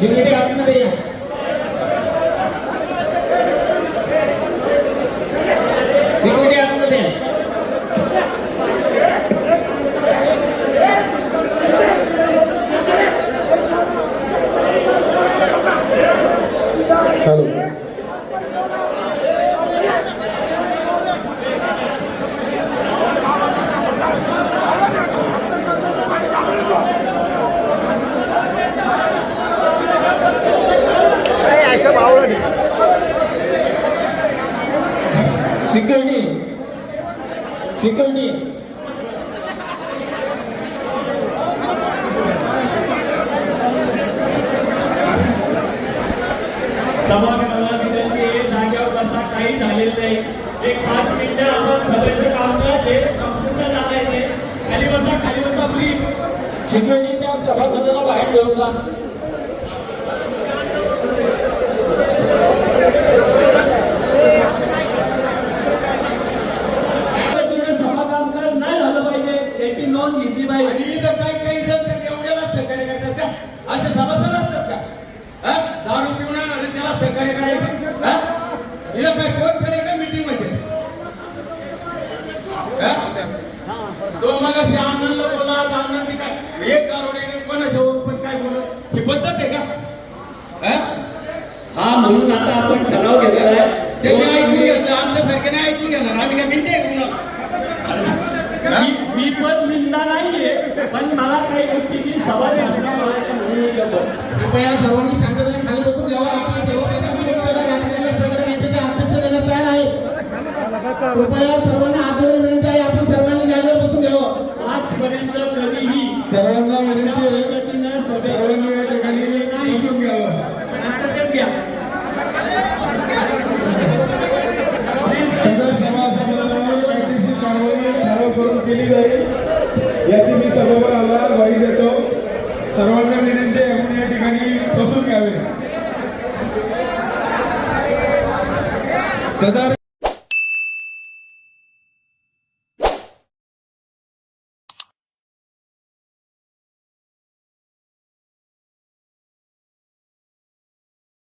जिंगडी आतमध्ये या Halo. Single ni. Single ni. सभागृहाला विनंती आहे. जागेवर बसा. काही झालेलं नाही. एक पाच मिनिटं आपण सभेचं कामकाज आहे संपुष्टात आणायचे खाली बसा. खाली बसा प्लीज त्या सभासदाला बाहेर पद्धतीने सभा कामकाज नाही झालं पाहिजे. याची नोंद घेतली पाहिजे. तो मग असे आनंदला बोला आज आनंदची काय? एक दारोडे कोणाच्या पण काय बोलू? ही पद्धत आहे का? हा? हा म्हणून आता आपण ठराव घेतला आहे. त्यांनी ऐकून घेतलं आमच्यासारखे नाही ऐकून घेणार. आम्ही काय भिंते आहे कुणाला? मी मी पण निंदा नाहीये पण मला काही गोष्टीची सभा शासनामुळे मी कृपया सर्वांनी शांततेने खाली बसून घ्यावा आपल्या सर्व प्रकारच्या अध्यक्ष देण्यात तयार आहे. कृपया सर्वांना आदरणीय आजपर्यंत कधीही सर्वांना विनंती पद्धतीनं बसून घ्यावं घ्या सदर सभासदांवर कायदेशीर कारवाई ठराव करून केली जाईल याची मी सभेवर आला ग्वाही देतो सर्वांना विनंती आहे आपण या ठिकाणी बसून घ्यावे सदर